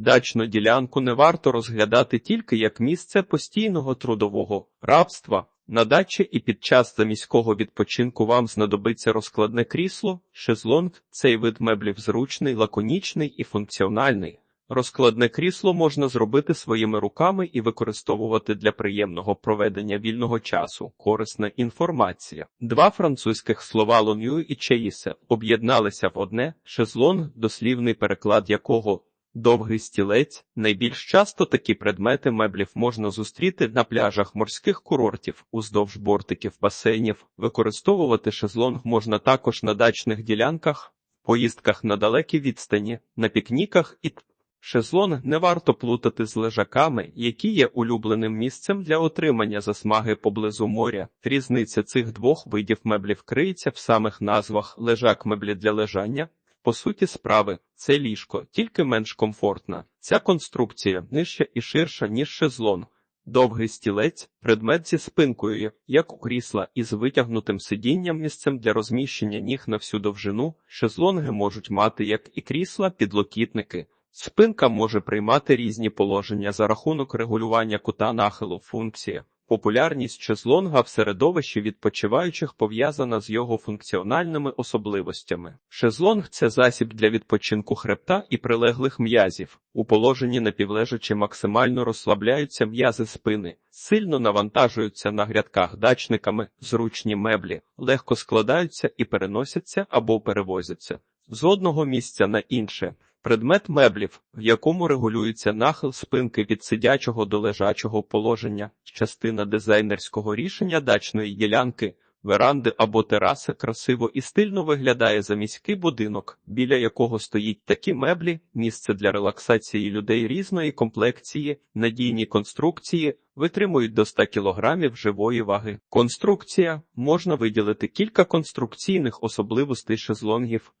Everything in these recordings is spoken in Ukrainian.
Дачну ділянку не варто розглядати тільки як місце постійного трудового рабства. На дачі і під час заміського відпочинку вам знадобиться розкладне крісло, шезлонг. Цей вид меблів зручний, лаконічний і функціональний. Розкладне крісло можна зробити своїми руками і використовувати для приємного проведення вільного часу. Корисна інформація. Два французьких слова лоню і чеїсе об'єдналися в одне шезлонг, дослівний переклад якого довгий стілець. Найбільш часто такі предмети меблів можна зустріти на пляжах морських курортів, уздовж бортиків басейнів. Використовувати шезлонг можна також на дачних ділянках, поїздках на далекі відстані, на пікніках і Шезлонг не варто плутати з лежаками, які є улюбленим місцем для отримання засмаги поблизу моря. Різниця цих двох видів меблів криється в самих назвах лежак меблі для лежання. По суті справи, це ліжко, тільки менш комфортна. Ця конструкція нижча і ширша, ніж шезлонг. Довгий стілець, предмет зі спинкою, як у крісла, із витягнутим сидінням місцем для розміщення ніг на всю довжину. Шезлонги можуть мати, як і крісла, підлокітники. Спинка може приймати різні положення за рахунок регулювання кута нахилу функції. Популярність шезлонга в середовищі відпочиваючих пов'язана з його функціональними особливостями. Шезлонг це засіб для відпочинку хребта і прилеглих м'язів. У положенні напівлежачи максимально розслабляються м'язи спини, сильно навантажуються на грядках дачниками, зручні меблі, легко складаються і переносяться або перевозяться з одного місця на інше. Предмет меблів, в якому регулюється нахил спинки від сидячого до лежачого положення, частина дизайнерського рішення дачної ділянки, веранди або тераси красиво і стильно виглядає за міський будинок, біля якого стоїть такі меблі, місце для релаксації людей різної комплекції, надійні конструкції, витримують до 100 кг живої ваги. Конструкція можна виділити кілька конструкційних особливостей шезлонгів.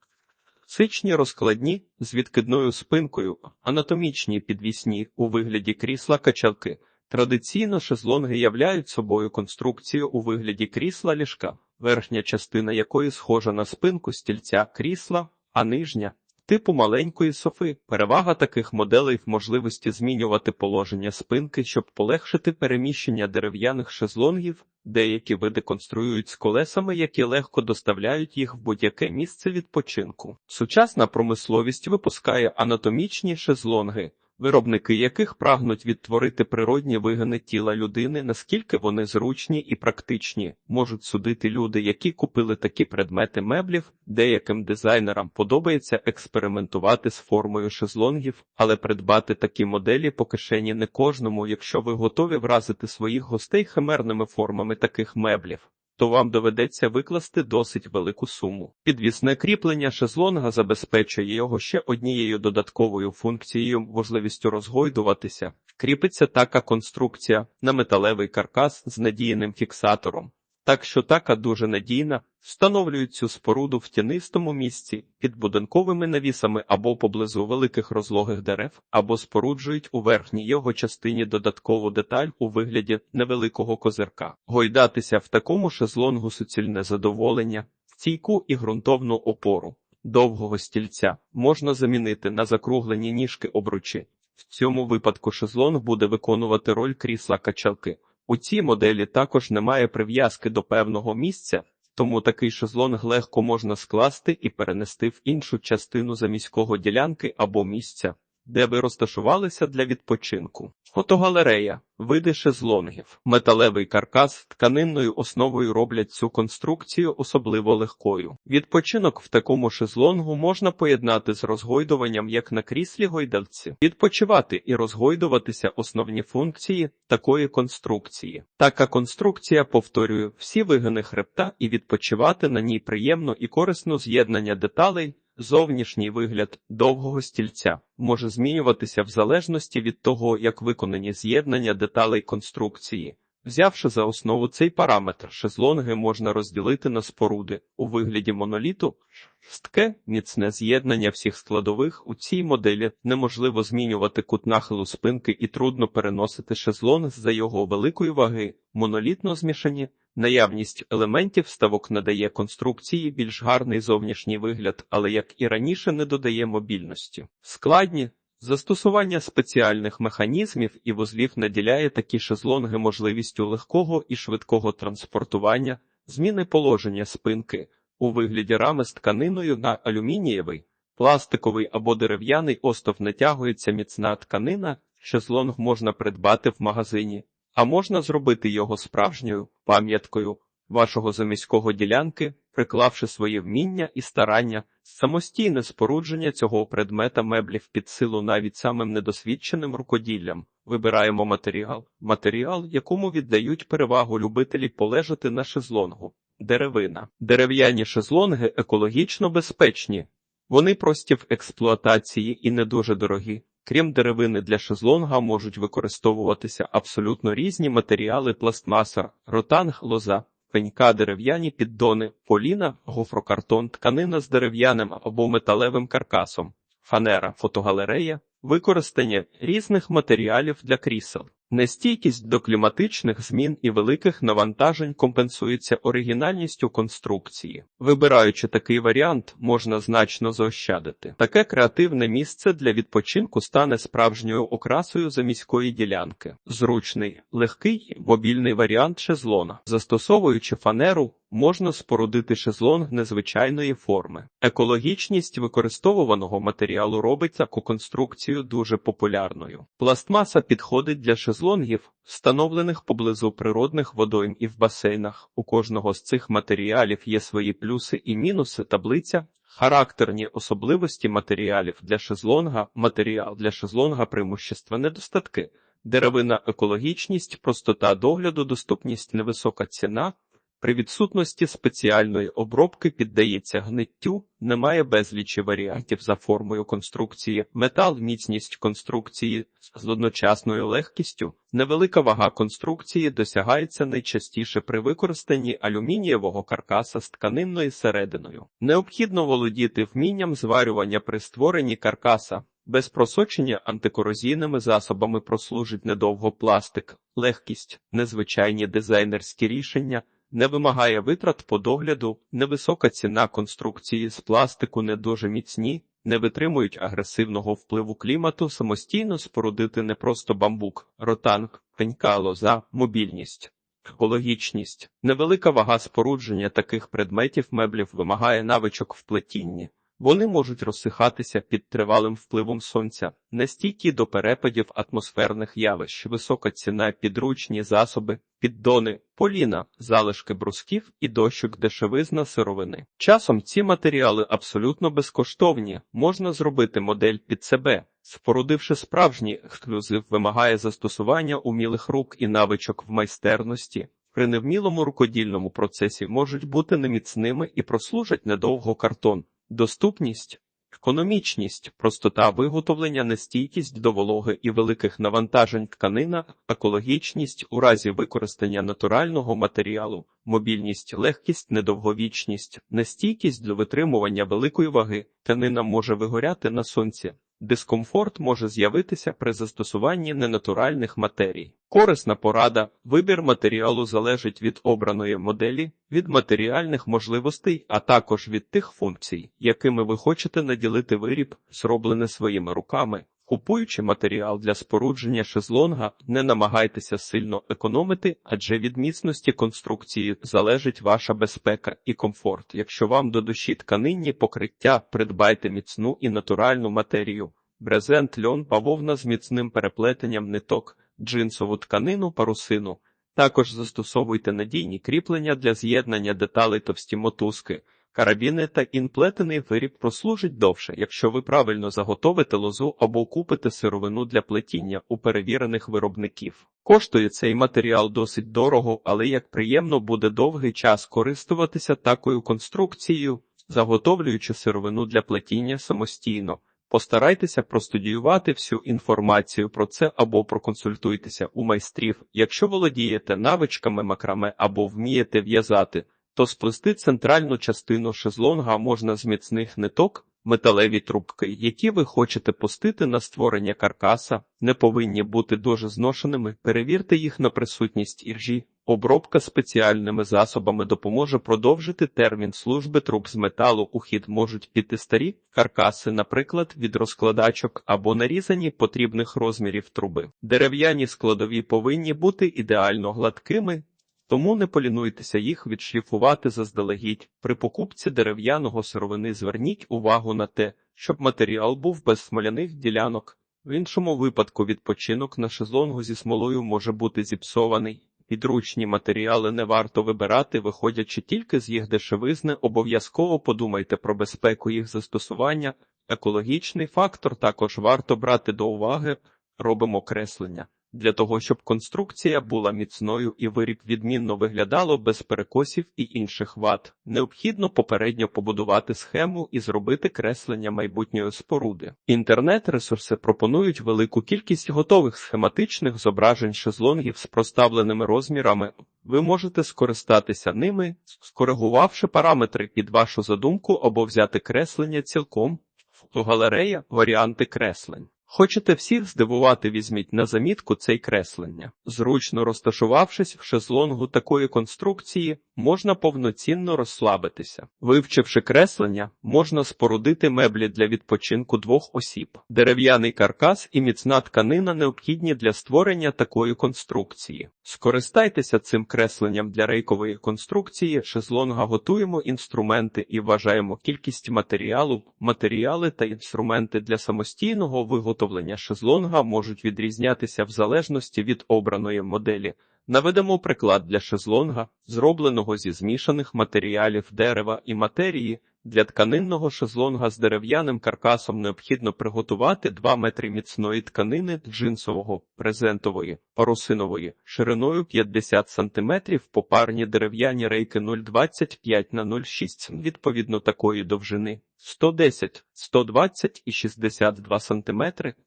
Сичні розкладні з відкидною спинкою, анатомічні підвісні у вигляді крісла качалки. Традиційно шезлонги являють собою конструкцію у вигляді крісла ліжка, верхня частина якої схожа на спинку стільця крісла, а нижня типу маленької софи. Перевага таких моделей в можливості змінювати положення спинки, щоб полегшити переміщення дерев'яних шезлонгів. Деякі види конструюють з колесами, які легко доставляють їх в будь-яке місце відпочинку. Сучасна промисловість випускає анатомічні шезлонги, виробники яких прагнуть відтворити природні вигини тіла людини, наскільки вони зручні і практичні, можуть судити люди, які купили такі предмети меблів. Деяким дизайнерам подобається експериментувати з формою шезлонгів, але придбати такі моделі по кишені не кожному, якщо ви готові вразити своїх гостей химерними формами таких меблів то вам доведеться викласти досить велику суму. Підвісне кріплення шезлонга забезпечує його ще однією додатковою функцією можливістю розгойдуватися. Кріпиться така конструкція на металевий каркас з надійним фіксатором. Так що така дуже надійна, встановлюють цю споруду в тінистому місці під будинковими навісами або поблизу великих розлогих дерев, або споруджують у верхній його частині додаткову деталь у вигляді невеликого козирка. Гойдатися в такому шезлонгу суцільне задоволення, стійку і ґрунтовну опору. Довгого стільця можна замінити на закруглені ніжки обручі. В цьому випадку шезлонг буде виконувати роль крісла качалки. У цій моделі також немає прив'язки до певного місця, тому такий шезлонг легко можна скласти і перенести в іншу частину заміського ділянки або місця, де ви розташувалися для відпочинку. Фотогалерея, види шезлонгів, металевий каркас тканинною основою роблять цю конструкцію особливо легкою. Відпочинок в такому шезлонгу можна поєднати з розгойдуванням як на кріслі гойдавці, відпочивати і розгойдуватися основні функції такої конструкції. Така конструкція повторює всі вигини хребта і відпочивати на ній приємно і корисно з'єднання деталей. Зовнішній вигляд довгого стільця може змінюватися в залежності від того, як виконані з'єднання деталей конструкції. Взявши за основу цей параметр, шезлонги можна розділити на споруди у вигляді моноліту. Стке міцне з'єднання всіх складових у цій моделі неможливо змінювати кут нахилу спинки і трудно переносити шезлонг за його великої ваги, монолітно змішані. Наявність елементів ставок надає конструкції більш гарний зовнішній вигляд, але як і раніше не додає мобільності. Складні Застосування спеціальних механізмів і вузлів наділяє такі шезлонги можливістю легкого і швидкого транспортування, зміни положення спинки у вигляді рами з тканиною на алюмінієвий, пластиковий або дерев'яний остов натягується міцна тканина, шезлонг можна придбати в магазині, а можна зробити його справжньою пам'яткою вашого заміського ділянки, приклавши свої вміння і старання, самостійне спорудження цього предмета меблів під силу навіть самим недосвідченим рукоділлям. Вибираємо матеріал, матеріал, якому віддають перевагу любителі полежати на шезлонгу. Деревина. Дерев'яні шезлонги екологічно безпечні. Вони прості в експлуатації і не дуже дорогі. Крім деревини для шезлонга можуть використовуватися абсолютно різні матеріали пластмаса, ротанг, лоза, пенька, дерев'яні піддони, поліна, гофрокартон, тканина з дерев'яним або металевим каркасом, фанера, фотогалерея, використання різних матеріалів для крісел. Нестійкість до кліматичних змін і великих навантажень компенсується оригінальністю конструкції. Вибираючи такий варіант, можна значно заощадити. Таке креативне місце для відпочинку стане справжньою окрасою заміської ділянки. Зручний, легкий, мобільний варіант шезлона. Застосовуючи фанеру, можна спорудити шезлонг незвичайної форми. Екологічність використовуваного матеріалу робить таку конструкцію дуже популярною. Пластмаса підходить для шезлонгів, встановлених поблизу природних водойм і в басейнах. У кожного з цих матеріалів є свої плюси і мінуси. Таблиця. Характерні особливості матеріалів для шезлонга, матеріал для шезлонга преимущества недостатки, деревина екологічність, простота догляду, доступність невисока ціна, при відсутності спеціальної обробки піддається гниттю, немає безлічі варіантів за формою конструкції, метал, міцність конструкції з одночасною легкістю, невелика вага конструкції досягається найчастіше при використанні алюмінієвого каркаса з тканинною серединою. Необхідно володіти вмінням зварювання при створенні каркаса. Без просочення антикорозійними засобами прослужить недовго пластик, легкість, незвичайні дизайнерські рішення, не вимагає витрат по догляду, невисока ціна конструкції з пластику не дуже міцні, не витримують агресивного впливу клімату, самостійно спорудити не просто бамбук, ротанг, пенька, лоза, мобільність. Екологічність. Невелика вага спорудження таких предметів меблів вимагає навичок в плетінні. Вони можуть розсихатися під тривалим впливом сонця, нестійкі до перепадів атмосферних явищ, висока ціна, підручні засоби, піддони, поліна, залишки брусків і дощок дешевизна сировини. Часом ці матеріали абсолютно безкоштовні, можна зробити модель під себе. Спорудивши справжній ексклюзив, вимагає застосування умілих рук і навичок в майстерності. При невмілому рукодільному процесі можуть бути неміцними і прослужать недовго картон. Доступність, економічність, простота виготовлення, нестійкість до вологи і великих навантажень тканина, екологічність у разі використання натурального матеріалу, мобільність, легкість, недовговічність, нестійкість до витримування великої ваги, тканина може вигоряти на сонці. Дискомфорт може з'явитися при застосуванні ненатуральних матерій. Корисна порада. Вибір матеріалу залежить від обраної моделі, від матеріальних можливостей, а також від тих функцій, якими ви хочете наділити виріб, зроблений своїми руками. Купуючи матеріал для спорудження шезлонга, не намагайтеся сильно економити, адже від міцності конструкції залежить ваша безпека і комфорт. Якщо вам до душі тканинні покриття, придбайте міцну і натуральну матерію. Брезент, льон, бавовна з міцним переплетенням ниток, джинсову тканину, парусину. Також застосовуйте надійні кріплення для з'єднання деталей товсті мотузки. Карабіни та інплетений виріб прослужить довше, якщо ви правильно заготовите лозу або купите сировину для плетіння у перевірених виробників. Коштує цей матеріал досить дорого, але як приємно буде довгий час користуватися такою конструкцією, заготовлюючи сировину для плетіння самостійно. Постарайтеся простудіювати всю інформацію про це або проконсультуйтеся у майстрів, якщо володієте навичками макраме або вмієте в'язати то сплести центральну частину шезлонга можна з міцних ниток, металеві трубки, які ви хочете пустити на створення каркаса, не повинні бути дуже зношеними, перевірте їх на присутність іржі, Обробка спеціальними засобами допоможе продовжити термін служби труб з металу. У хід можуть піти старі каркаси, наприклад, від розкладачок або нарізані потрібних розмірів труби. Дерев'яні складові повинні бути ідеально гладкими, тому не полінуйтеся їх відшліфувати заздалегідь. При покупці дерев'яного сировини зверніть увагу на те, щоб матеріал був без смоляних ділянок. В іншому випадку відпочинок на шезлонгу зі смолою може бути зіпсований. Підручні матеріали не варто вибирати, виходячи тільки з їх дешевизни, обов'язково подумайте про безпеку їх застосування. Екологічний фактор також варто брати до уваги. Робимо креслення. Для того, щоб конструкція була міцною і виріб відмінно виглядало без перекосів і інших вад, необхідно попередньо побудувати схему і зробити креслення майбутньої споруди. Інтернет-ресурси пропонують велику кількість готових схематичних зображень шезлонгів з проставленими розмірами. Ви можете скористатися ними, скоригувавши параметри під вашу задумку або взяти креслення цілком. Фотогалерея варіанти креслень. Хочете всіх здивувати, візьміть на замітку цей креслення. Зручно розташувавшись в шезлонгу такої конструкції, можна повноцінно розслабитися. Вивчивши креслення, можна спорудити меблі для відпочинку двох осіб. Дерев'яний каркас і міцна тканина необхідні для створення такої конструкції. Скористайтеся цим кресленням для рейкової конструкції. Шезлонга готуємо інструменти і вважаємо кількість матеріалу, матеріали та інструменти для самостійного виготовлення шезлонга можуть відрізнятися в залежності від обраної моделі. Наведемо приклад для шезлонга, зробленого зі змішаних матеріалів дерева і матерії. Для тканинного шезлонга з дерев'яним каркасом необхідно приготувати 2 метри міцної тканини джинсового, презентової, парусинової, шириною 50 см, попарні дерев'яні рейки 0,25 на 0,6 відповідно такої довжини. 110, 120 і 62 см,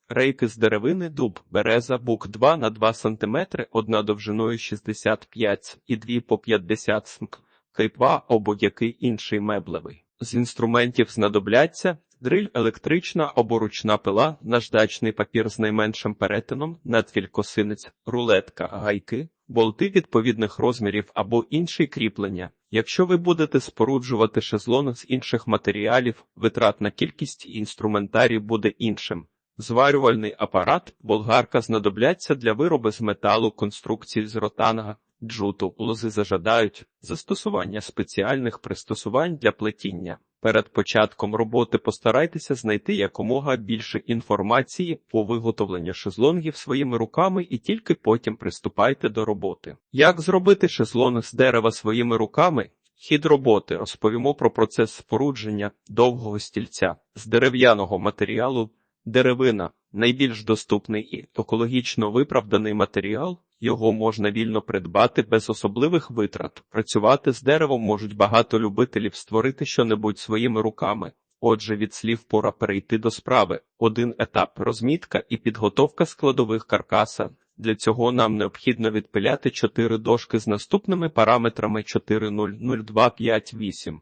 рейки з деревини дуб, береза бук 2 на 2 см, одна довжиною 65 і 2 по 50 см, кайпа або який інший меблевий. З інструментів знадобляться дриль електрична або ручна пила, наждачний папір з найменшим перетином, надфіль косинець, рулетка, гайки, болти відповідних розмірів або інші кріплення. Якщо ви будете споруджувати шезлонг з інших матеріалів, витратна кількість інструментарій буде іншим. Зварювальний апарат, болгарка знадобляться для вироби з металу конструкції з ротанга, джуту, лози зажадають, застосування спеціальних пристосувань для плетіння. Перед початком роботи постарайтеся знайти якомога більше інформації по виготовленню шезлонгів своїми руками і тільки потім приступайте до роботи. Як зробити шезлонг з дерева своїми руками? Хід роботи розповімо про процес спорудження довгого стільця з дерев'яного матеріалу. Деревина найбільш доступний і екологічно виправданий матеріал, його можна вільно придбати без особливих витрат. Працювати з деревом можуть багато любителів створити щонебудь своїми руками. Отже, від слів пора перейти до справи. Один етап розмітка і підготовка складових каркаса. Для цього нам необхідно відпиляти 4 дошки з наступними параметрами 4.0.0258.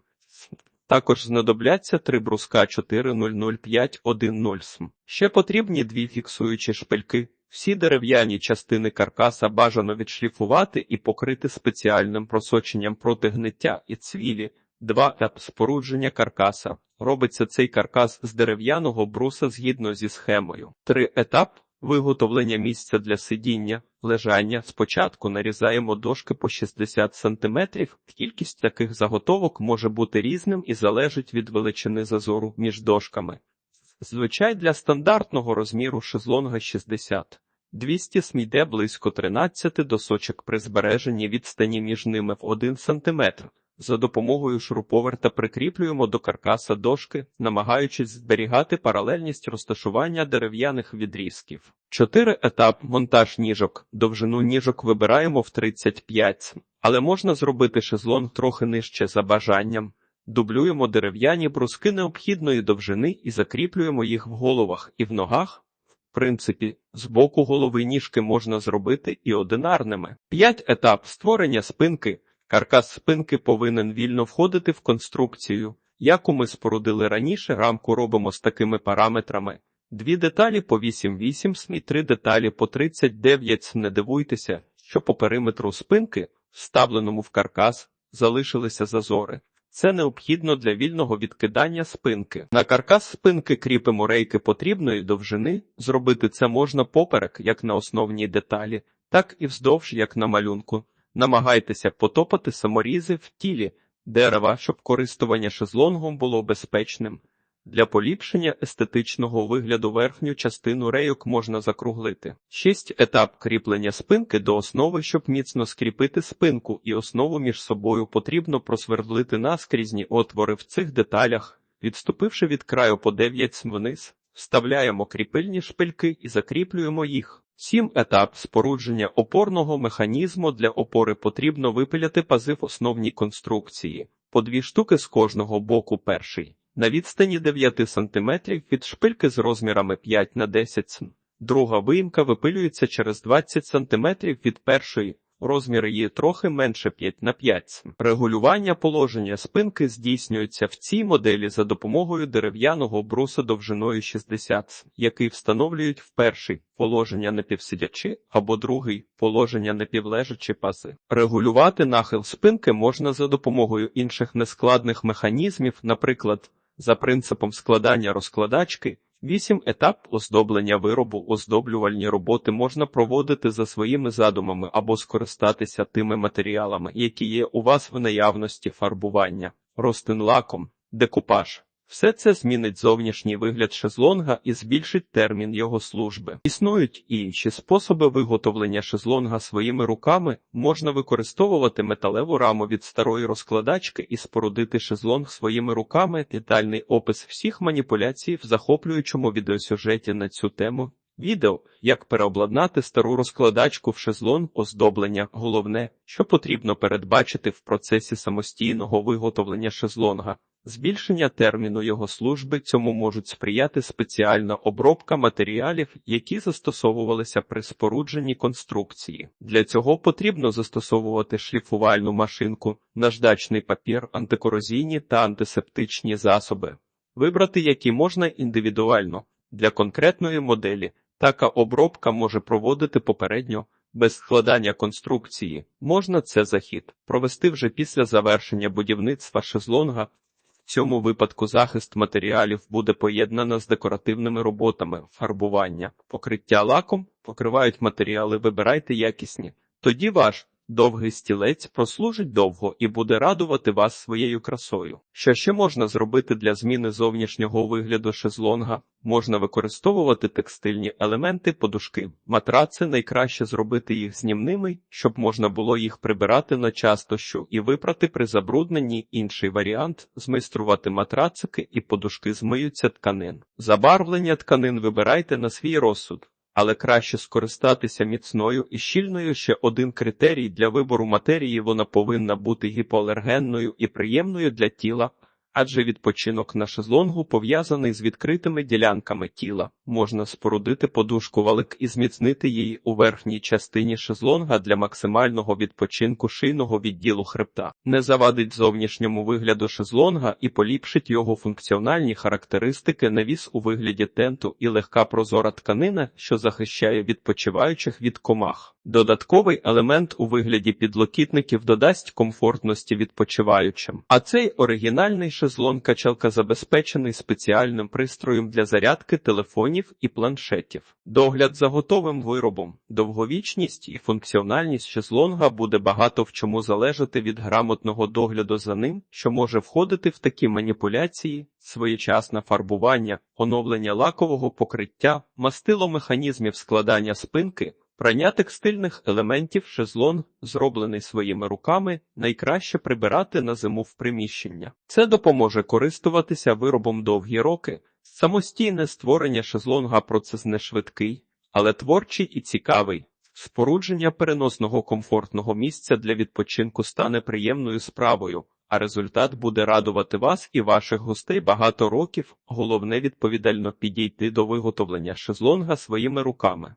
Також знадобляться три бруска 40051 см. Ще потрібні дві фіксуючі шпильки. Всі дерев'яні частини каркаса бажано відшліфувати і покрити спеціальним просоченням проти гниття і цвілі. Два етап спорудження каркаса. Робиться цей каркас з дерев'яного бруса згідно зі схемою. Три етап виготовлення місця для сидіння, лежання. Спочатку нарізаємо дошки по 60 см. Кількість таких заготовок може бути різним і залежить від величини зазору між дошками. Звичай для стандартного розміру шезлонга 60. 200 см йде близько 13 досочок при збереженні відстані між ними в 1 см. За допомогою шуруповерта прикріплюємо до каркаса дошки, намагаючись зберігати паралельність розташування дерев'яних відрізків. 4 етап монтаж ніжок. Довжину ніжок вибираємо в 35 см. але можна зробити шезлонг трохи нижче за бажанням. Дублюємо дерев'яні бруски необхідної довжини і закріплюємо їх в головах і в ногах. В принципі, з боку голови ніжки можна зробити і одинарними. 5 етап створення спинки. Каркас спинки повинен вільно входити в конструкцію. Яку ми спорудили раніше, рамку робимо з такими параметрами. Дві деталі по 8,8 см і три деталі по 39 см. Не дивуйтеся, що по периметру спинки вставленому в каркас, залишилися зазори. Це необхідно для вільного відкидання спинки. На каркас спинки кріпимо рейки потрібної довжини. Зробити це можна поперек, як на основній деталі, так і вздовж, як на малюнку. Намагайтеся потопати саморізи в тілі дерева, щоб користування шезлонгом було безпечним. Для поліпшення естетичного вигляду верхню частину рейок можна закруглити. 6. Етап кріплення спинки до основи, щоб міцно скріпити спинку і основу між собою потрібно просвердлити наскрізні отвори в цих деталях, відступивши від краю по 9 см вниз, вставляємо кріпильні шпильки і закріплюємо їх. 7. Етап спорудження опорного механізму для опори потрібно випиляти пази в основній конструкції, по дві штуки з кожного боку перший. На відстані 9 см від шпильки з розмірами 5 на 10 см. Друга виїмка випилюється через 20 см від першої, розмір її трохи менше 5 на 5 см. Регулювання положення спинки здійснюється в цій моделі за допомогою дерев'яного бруса довжиною 60 см, який встановлюють в перший положення напівсидячи або другий положення напівлежачі пази. Регулювати нахил спинки можна за допомогою інших нескладних механізмів, наприклад, за принципом складання розкладачки, вісім етап оздоблення виробу. Оздоблювальні роботи можна проводити за своїми задумами або скористатися тими матеріалами, які є у вас в наявності фарбування, ростин-лаком, декупаж. Все це змінить зовнішній вигляд шезлонга і збільшить термін його служби. Існують і інші способи виготовлення шезлонга своїми руками. Можна використовувати металеву раму від старої розкладачки і спорудити шезлонг своїми руками. Детальний опис всіх маніпуляцій в захоплюючому відеосюжеті на цю тему. Відео, як переобладнати стару розкладачку в шезлонг оздоблення. Головне, що потрібно передбачити в процесі самостійного виготовлення шезлонга. Збільшення терміну його служби цьому можуть сприяти спеціальна обробка матеріалів, які застосовувалися при спорудженні конструкції. Для цього потрібно застосовувати шліфувальну машинку, наждачний папір, антикорозійні та антисептичні засоби. Вибрати які можна індивідуально для конкретної моделі. Така обробка може проводити попередньо. Без складання конструкції можна це захід провести вже після завершення будівництва шезлонга. Цьому випадку захист матеріалів буде поєднано з декоративними роботами, фарбування, покриття лаком, покривають матеріали, вибирайте якісні. Тоді ваш довгий стілець прослужить довго і буде радувати вас своєю красою. Що ще можна зробити для зміни зовнішнього вигляду шезлонга? Можна використовувати текстильні елементи, подушки, матраци найкраще зробити їх знімними, щоб можна було їх прибирати на частощу і випрати при забрудненні. Інший варіант змайструвати матрацики і подушки змиються тканин. Забарвлення тканин вибирайте на свій розсуд. Але краще скористатися міцною і щільною ще один критерій для вибору матерії. Вона повинна бути гіпоалергенною і приємною для тіла, адже відпочинок на шезлонгу пов'язаний з відкритими ділянками тіла. Можна спорудити подушку валик і зміцнити її у верхній частині шезлонга для максимального відпочинку шийного відділу хребта. Не завадить зовнішньому вигляду шезлонга і поліпшить його функціональні характеристики навіс у вигляді тенту і легка прозора тканина, що захищає відпочиваючих від комах. Додатковий елемент у вигляді підлокітників додасть комфортності відпочиваючим. А цей оригінальний шезлон качалка забезпечений спеціальним пристроєм для зарядки телефонів і планшетів. Догляд за готовим виробом, довговічність і функціональність шезлонга буде багато в чому залежати від грамотного догляду за ним, що може входити в такі маніпуляції, своєчасне фарбування, оновлення лакового покриття, мастило механізмів складання спинки. Прання текстильних елементів шезлонг, зроблений своїми руками, найкраще прибирати на зиму в приміщення. Це допоможе користуватися виробом довгі роки. Самостійне створення шезлонга процес не швидкий, але творчий і цікавий. Спорудження переносного комфортного місця для відпочинку стане приємною справою, а результат буде радувати вас і ваших гостей багато років. Головне відповідально підійти до виготовлення шезлонга своїми руками.